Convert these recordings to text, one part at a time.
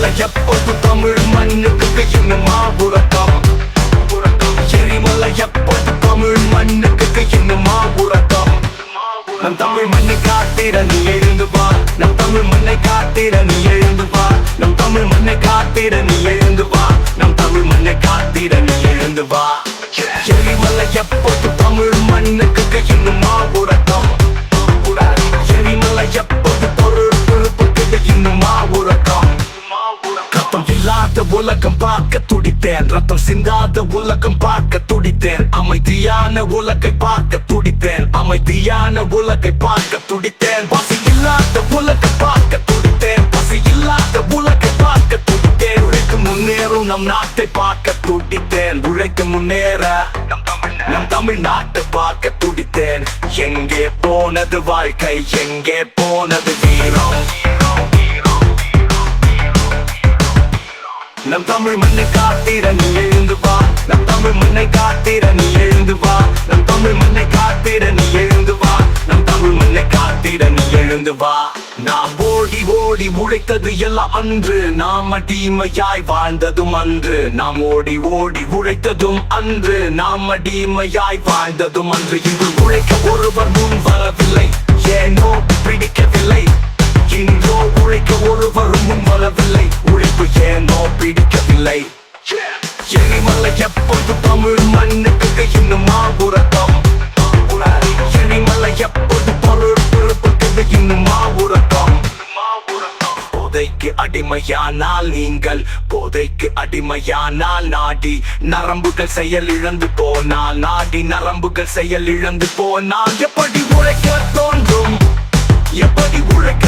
மேல எப்போதும் தமிழ் மண்ணுக்கு இன்னும் மாபுரக்கம் எரிமலை எப்போதும் தமிழ் மண்ணுக்கு இன்னும் மாபுரக்கம் நம் தமிழ் மண்ணை காத்திட நீ எழுந்து பா நம் தமிழ் மண்ணை காத்திட நீ எழுந்து பா நம் தமிழ் மண்ணை காத்திட நீ எழுந்து வா நம் தமிழ் மண்ணை காத்திட நீ எழுந்து வா எரிமலை எப்போதும் தமிழ் மண்ணுக்கு இன்னும் மாபுரக்கம் எரிமலை எப்போ துடித்தேன். ரத்தம் சிந்தாத உலகம் பார்க்க துடித்தேன். அமைதியான உலகை பார்க்க துடித்தேன். அமைதியான உலகை பார்க்க துடித்தேன். பசி இல்லாத உலகை பார்க்க துடித்தேன். பசி இல்லாத உலகை பார்க்க துடித்தேன். உழைக்கு முன்னேறும் நம் நாட்டை பார்க்க துடித்தேன். உழைக்கு முன்னேற நம் தமிழ் நம் தமிழ்நாட்டை பார்க்க துடித்தேன். எங்கே போனது வாழ்க்கை எங்கே போனது வீரம்? நம் தமிழ் மண்ணை காத்திட நீ எழுந்து வா. நம் தமிழ் மண்ணை காத்திட நீ எழுந்து வா. நம் தமிழ் மண்ணை காத்திட நீ எழுந்து வா. நம் தமிழ் மண்ணை காத்திட நீ எழுந்து வா. நாம் ஓடி ஓடி உழைத்தது எல்லாம் அன்று. நாம் அடிமையாய் வாழ்ந்ததும் அன்று. நாம் ஓடி ஓடி உழைத்ததும் அன்று. நாம் அடிமையாய் வாழ்ந்ததும் அன்று. இன்று உழைக்க ஒருவர் முன் வரவில்லை. ஏனோ பிடிக்கவில்லை. இன்றோ உழைக்க ஒருவர் முன் வரவில்லை. இன்னுமா உறக்கம் எப்போது பொருள் பொறுப்புக்கு இன்னுமா உறக்கம் போதைக்கு அடிமையானால் நீங்கள் போதைக்கு அடிமையானால் நாடி. நரம்புகள் செயல் இழந்து போனால் நாடி. நரம்புகள் செயல் இழந்து போனால் எப்படி உழைக்க தோன்றும்? எப்படி உழைக்க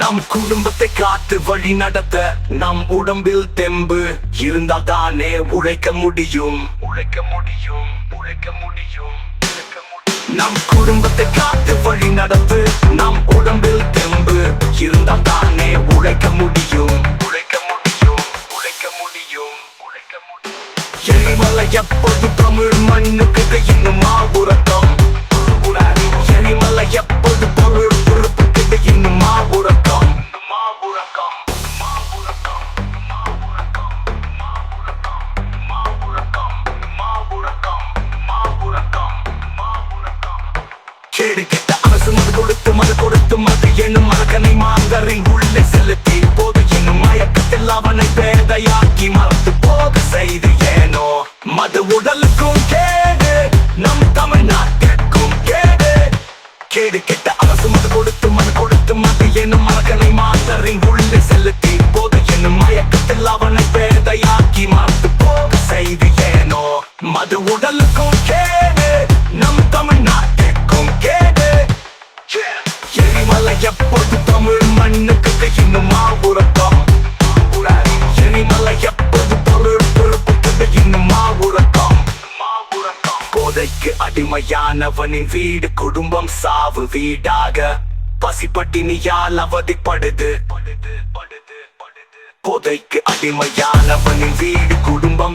நம் குடும்பத்தை காத்து வழி நடத்த நம் உடம்பில் தெம்பு இருந்தால் தானே உழைக்க முடியும். உழைக்க முடியும் உழைக்க முடியும் நம் குடும்பத்தை காத்து வழி நடத்து நம் உடம்பில் தெம்பு இருந்தால் தானே உழைக்க முடியும். உழைக்க முடியும் உழைக்க முடியும் உழைக்க முடியும். எரிமலை எப்போது தமிழ் மண்ணுக்கு இன்னும் உறக்கம் எரிமலை எப்போது கேடு கெட்ட அரசு மது கொடுத்து மது கொடுத்து மது என்னும் மகனை மாந்தரின் உள்ளே செலுத்தி போது என்னும் மயக்கத்தில் அவனை பேதையாக்கி மறந்து போக செய்து ஏனோ? மது உடலுக்கும் கேடு நம் தமிழ்நாட்டிற்கும் கேடு. கேடு கெட்ட அரசு மது கொடுத்து மது கொடுத்து மது என்னும் மகனை மாந்தரின் உள்ளே செலுத்தி போது என்னும் மயக்கத்தில் அவனை பேதையாக்கி மறந்து போக செய்து ஏனோ? மது உடலுக்கும் எரிமலை எப்போது தமிழ் மண்ணுக்கு இன்னுமா உறக்கம் எரிமலை எப்போது பொருள் பொறுப்புக்கு இன்னுமா உறக்கம் போதைக்கு அடிமையானவனின் வீடு குடும்பம் சாவு வீடாக. பசிப்பட்டினியால் அவதிப்படுது. போதைக்கு அடிமையானவனின் வீடு குடும்பம்